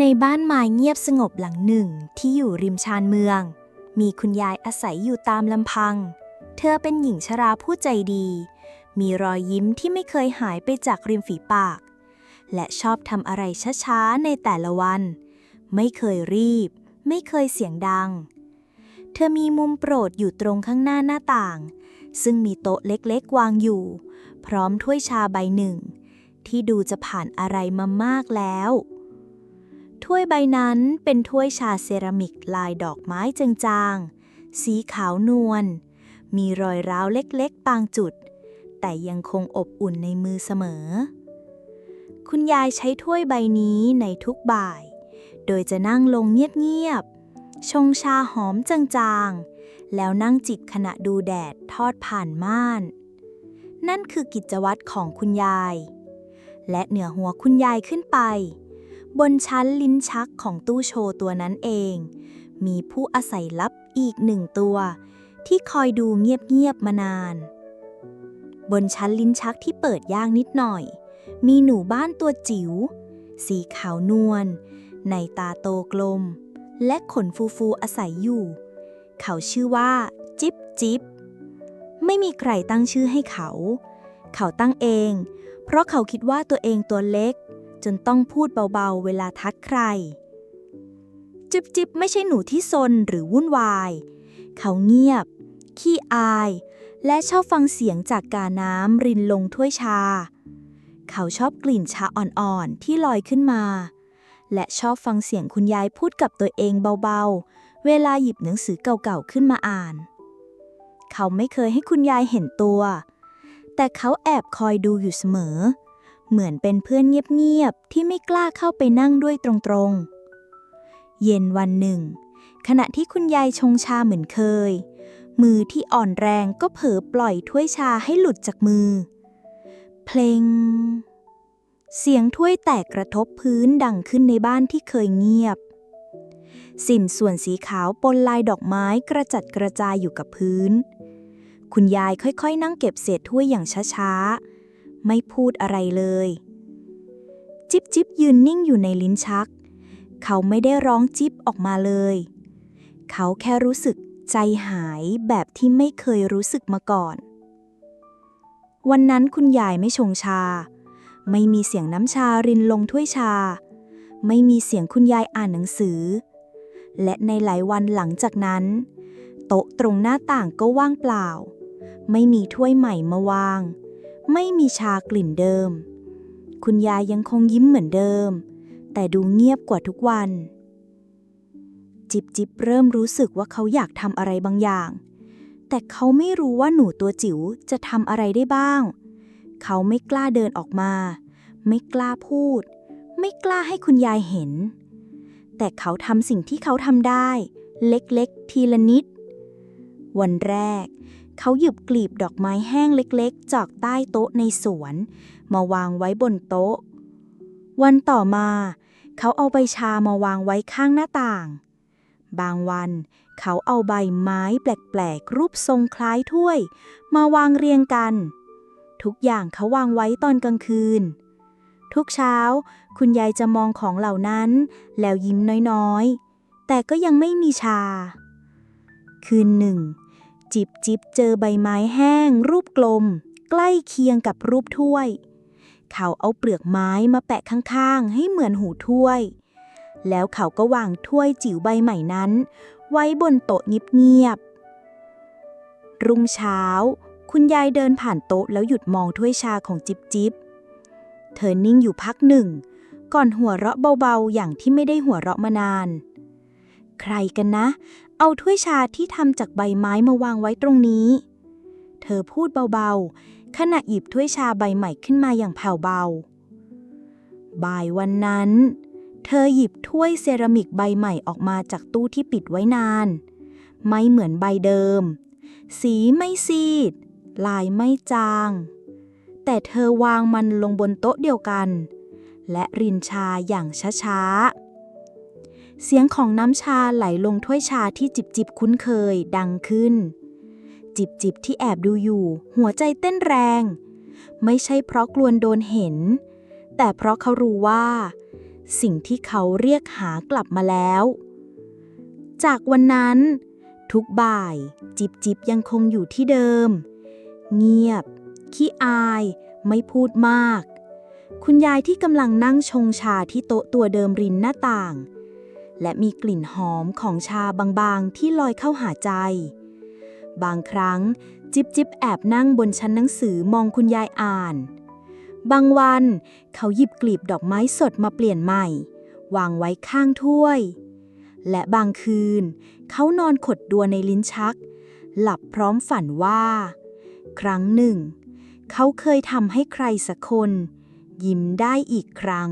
ในบ้านไม้เงียบสงบหลังหนึ่งที่อยู่ริมชานเมือง มีคุณยายอาศัยอยู่ตามลำพัง เธอเป็นหญิงชราผู้ใจดี มีรอยยิ้มที่ไม่เคยหายไปจากริมฝีปาก และชอบทำอะไรช้าๆในแต่ละวัน ไม่เคยรีบ ไม่เคยเสียงดัง เธอมีมุมโปรดอยู่ตรงข้างหน้าหน้าต่าง ซึ่งมีโต๊ะเล็กๆวางอยู่ พร้อมถ้วยชาใบหนึ่ง ที่ดูจะผ่านอะไรมามากแล้ว ถ้วยใบนั้นเป็นถ้วยชาเซรามิกลายดอกไม้จางๆ สีขาวนวล มีรอยร้าวเล็กๆ บางจุด แต่ยังคงอบอุ่นในมือเสมอ คุณยายใช้ถ้วยใบนี้ในทุกบ่าย โดยจะนั่งลงเงียบๆ ชงชาหอมจางๆ แล้วนั่งจิบขณะดูแดดทอดผ่านม่าน นั่นคือกิจวัตรของคุณยาย และเหนือหัวคุณยายขึ้นไป บนชั้นลิ้นชักของตู้โชว์ตัวนั้นเอง มีผู้อาศัยลับอีกหนึ่งตัว ที่คอยดูเงียบๆมานาน บนชั้นลิ้นชักที่เปิดย่างนิดหน่อย มีหนูบ้านตัวจิ๋ว สีขาวนวลในตาโตกลม และขนฟูๆอาศัยอยู่ เขาชื่อว่า จิ๊บจิ๊บไม่มีใครตั้งชื่อให้เขา เขาตั้งเอง เพราะเขาคิดว่าตัวเองตัวเล็ก จนต้องพูดเบาๆ เวลาทักใคร จิบจิบไม่ใช่หนูที่ซนหรือวุ่นวาย เขาเงียบ ขี้อาย และชอบฟังเสียงจากกาน้ำรินลงถ้วยชา เขาชอบกลิ่นชาอ่อนๆ ที่ลอยขึ้นมา และชอบฟังเสียงคุณยายพูดกับตัวเองเบาๆ เวลาหยิบหนังสือเก่าๆ ขึ้นมาอ่าน เขาไม่เคยให้คุณยายเห็นตัว แต่เขาแอบคอยดูอยู่เสมอเเหมือนเป็นเพื่อนเงียบๆ ที่ไม่กล้าเข้าไปนั่งด้วยตรงๆ เย็นวันหนึ่ง ขณะที่คุณยายชงชาเหมือนเคย มือที่อ่อนแรงก็เผลอปล่อยถ้วยชาให้หลุดจากมือ เพลง เสียงถ้วยแตกกระทบพื้นดังขึ้นในบ้านที่เคยเงียบ สินส่วนสีขาวปนลายดอกไม้กระจัดกระจายอยู่กับพื้น คุณยายค่อยๆ นั่งเก็บเศษถ้วยอย่างช้าๆ ไม่พูดอะไรเลย จิบจิบยืนนิ่งอยู่ในลิ้นชัก เขาไม่ได้ร้องจิบออกมาเลย เขาแค่รู้สึกใจหายแบบที่ไม่เคยรู้สึกมาก่อน วันนั้นคุณยายไม่ชงชา ไม่มีเสียงน้ำชารินลงถ้วยชา ไม่มีเสียงคุณยายอ่านหนังสือ และในหลายวันหลังจากนั้น โต๊ะตรงหน้าต่างก็ว่างเปล่า ไม่มีถ้วยใหม่มาวาง ไม่มีชากลิ่นเดิม คุณยายยังคงยิ้มเหมือนเดิม แต่ดูเงียบกว่าทุกวัน จิบจิบเริ่มรู้สึกว่าเขาอยากทำอะไรบางอย่าง แต่เขาไม่รู้ว่าหนูตัวจิ๋วจะทำอะไรได้บ้าง เขาไม่กล้าเดินออกมา ไม่กล้าพูด ไม่กล้าให้คุณยายเห็น แต่เขาทำสิ่งที่เขาทำได้ เล็กๆ ทีละนิด วันแรก เขาหยิบกลีบดอกไม้แห้งเล็กๆ จากใต้โต๊ะในสวน มาวางไว้บนโต๊ะ วันต่อมา เขาเอาใบชามาวางไว้ข้างหน้าต่าง บางวัน เขาเอาใบไม้แปลกๆ รูปทรงคล้ายถ้วย มาวางเรียงกัน ทุกอย่างเขาวางไว้ตอนกลางคืน ทุกเช้า คุณยายจะมองของเหล่านั้น แล้วยิ้มน้อยๆ แต่ก็ยังไม่มีชา คืนหนึ่ง จิบจิบเจอใบไม้แห้ง รูปกลม ใกล้เคียงกับรูปถ้วย เขาเอาเปลือกไม้มาแปะข้างๆ ให้เหมือนหูถ้วย แล้วเขาก็วางถ้วยจิ๋วใบใหม่นั้น ไว้บนโต๊ะเงียบๆรุ่งเช้า คุณยายเดินผ่านโต๊ะแล้วหยุดมองถ้วยชาของจิบจิบเธอนิ่งอยู่พักหนึ่ง ก่อนหัวเราะเบาๆ อย่างที่ไม่ได้หัวเราะมานาน ใครกันนะ เอาถ้วยชาที่ทำจากใบไม้มาวางไว้ตรงนี้ เธอพูดเบาๆ ขณะหยิบถ้วยชาใบใหม่ขึ้นมาอย่างแผ่วเบา บ่ายวันนั้น เธอหยิบถ้วยเซรามิกใบใหม่ออกมาจากตู้ที่ปิดไว้นาน ไม่เหมือนใบเดิม สีไม่ซีด ลายไม่จาง แต่เธอวางมันลงบนโต๊ะเดียวกัน และรินชาอย่างช้าๆ เสียงของน้ำชาไหลลงถ้วยชาที่จิบจิบคุ้นเคยดังขึ้น จิบจิบที่แอบดูอยู่ หัวใจเต้นแรง ไม่ใช่เพราะกลวนโดนเห็น แต่เพราะเขารู้ว่า สิ่งที่เขาเรียกหากลับมาแล้ว จากวันนั้น ทุกบ่าย จิบจิบยังคงอยู่ที่เดิม เงียบ ขี้อาย ไม่พูดมาก คุณยายที่กำลังนั่งชงชาที่โต๊ะตัวเดิมริมหน้าต่าง และมีกลิ่นหอมของชาบางๆ ที่ลอยเข้าหาใจ บางครั้งจิบจิบแอบนั่งบนชั้นหนังสือมองคุณยายอ่าน บางวันเขาหยิบกลีบดอกไม้สดมาเปลี่ยนใหม่ วางไว้ข้างถ้วย และบางคืน เขานอนขดตัวในลิ้นชัก หลับพร้อมฝันว่า ครั้งหนึ่ง เขาเคยทำให้ใครสักคน ยิ้มได้อีกครั้ง